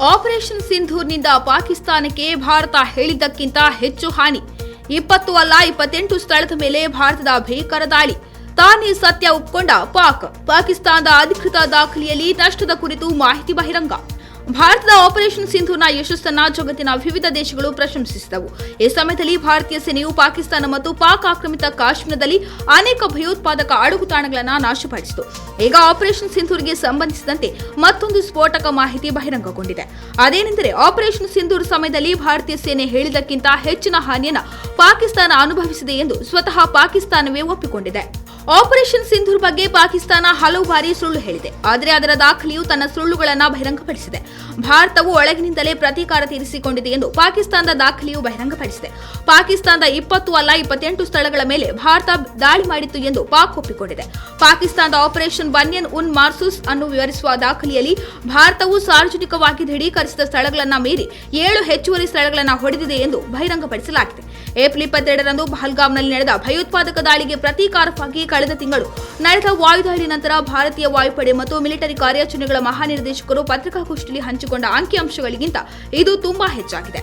Operation ಸಿಂಧೂರ್ನಿಂದ ಪಾಕಿಸ್ತಾನಕ್ಕೆ ಭಾರತ ಹೇಳಿದ್ದಕ್ಕಿಂತ ಹೆಚ್ಚು ಹಾನಿ. ಇಪ್ಪತ್ತು ಅಲ್ಲ, ಇಪ್ಪತ್ತೆಂಟು ಸ್ಥಳದ ಮೇಲೆ ಭಾರತದ ಭೀಕರ ದಾಳಿ. ತಾನೇ ಸತ್ಯ ಒಪ್ಪಿಕೊಂಡ ಪಾಕ್. ಪಾಕಿಸ್ತಾನದ ಅಧಿಕೃತ ದಾಖಲೆಯಲ್ಲಿ ನಷ್ಟದ ಕುರಿತು ಮಾಹಿತಿ ಬಹಿರಂಗ. ಭಾರತದ ಆಪರೇಷನ್ ಸಿಂಧುನ ಯಶಸ್ಸನ್ನ ಜಗತ್ತಿನ ವಿವಿಧ ದೇಶಗಳು ಪ್ರಶಂಸಿಸಿದವು. ಈ ಸಮಯದಲ್ಲಿ ಭಾರತೀಯ ಸೇನೆಯು ಪಾಕಿಸ್ತಾನ ಮತ್ತು ಪಾಕ್ ಆಕ್ರಮಿತ ಕಾಶ್ಮೀರದಲ್ಲಿ ಅನೇಕ ಭಯೋತ್ಪಾದಕ ಅಡಗುತಾಣಗಳನ್ನು ನಾಶಪಡಿಸಿತು. ಈಗ ಆಪರೇಷನ್ ಸಿಂಧೂರ್ಗೆ ಸಂಬಂಧಿಸಿದಂತೆ ಮತ್ತೊಂದು ಸ್ಫೋಟಕ ಮಾಹಿತಿ ಬಹಿರಂಗಗೊಂಡಿದೆ. ಅದೇನೆಂದರೆ ಆಪರೇಷನ್ ಸಿಂಧೂರ್ ಸಮಯದಲ್ಲಿ ಭಾರತೀಯ ಸೇನೆ ಹೇಳಿದ್ದಕ್ಕಿಂತ ಹೆಚ್ಚಿನ ಹಾನಿಯನ್ನು ಪಾಕಿಸ್ತಾನ ಅನುಭವಿಸಿದೆ ಎಂದು ಸ್ವತಃ ಪಾಕಿಸ್ತಾನವೇ ಒಪ್ಪಿಕೊಂಡಿದೆ. ಆಪರೇಷನ್ ಸಿಂಧೂರ್ ಬಗ್ಗೆ ಪಾಕಿಸ್ತಾನ ಹಲವು ಬಾರಿ ಸುಳ್ಳು ಹೇಳಿದೆ. ಆದರೆ ಅದರ ದಾಖಲೆಯು ತನ್ನ ಸುಳ್ಳುಗಳನ್ನು ಬಹಿರಂಗಪಡಿಸಿದೆ. ಭಾರತವು ಒಳಗಿನಿಂದಲೇ ಪ್ರತೀಕಾರ ತೀರಿಸಿಕೊಂಡಿದೆ ಎಂದು ಪಾಕಿಸ್ತಾನದ ದಾಖಲೆಯು ಬಹಿರಂಗಪಡಿಸಿದೆ. ಪಾಕಿಸ್ತಾನದ ಇಪ್ಪತ್ತು ಅಲ್ಲ ಇಪ್ಪತ್ತೆಂಟು ಸ್ಥಳಗಳ ಮೇಲೆ ಭಾರತ ದಾಳಿ ಮಾಡಿತ್ತು ಎಂದು ಪಾಕ್ ಒಪ್ಪಿಕೊಂಡಿದೆ. ಪಾಕಿಸ್ತಾನದ ಆಪರೇಷನ್ ಬನ್ಯನ್ ಉನ್ ಮಾರ್ಸೂಸ್ ಅನ್ನು ವಿವರಿಸುವ ದಾಖಲೆಯಲ್ಲಿ ಭಾರತವು ಸಾರ್ವಜನಿಕವಾಗಿ ದೃಢೀಕರಿಸಿದ ಸ್ಥಳಗಳನ್ನು ಮೀರಿ ಏಳು ಹೆಚ್ಚುವರಿ ಸ್ಥಳಗಳನ್ನು ಹೊಡೆದಿದೆ ಎಂದು ಬಹಿರಂಗಪಡಿಸಲಾಗಿದೆ. ಏಪ್ರಿಲ್ ಇಪ್ಪತ್ತೆರಡರಂದು ಪಹಲ್ಗಾಮ್ನಲ್ಲಿ ನಡೆದ ಭಯೋತ್ಪಾದಕ ದಾಳಿಗೆ ಪ್ರತೀಕಾರವಾಗಿ ಕಳೆದ ತಿಂಗಳು ನಡೆದ ವಾಯುದಾಳಿ ನಂತರ ಭಾರತೀಯ ವಾಯುಪಡೆ ಮತ್ತು ಮಿಲಿಟರಿ ಕಾರ್ಯಾಚರಣೆಗಳ ಮಹಾನಿರ್ದೇಶಕರು ಪತ್ರಿಕಾಗೋಷ್ಠಿಯಲ್ಲಿ ಹಂಚಿಕೊಂಡ ಅಂಕಿಅಂಶಗಳಿಗಿಂತ ಇದು ತುಂಬಾ ಹೆಚ್ಚಾಗಿದೆ.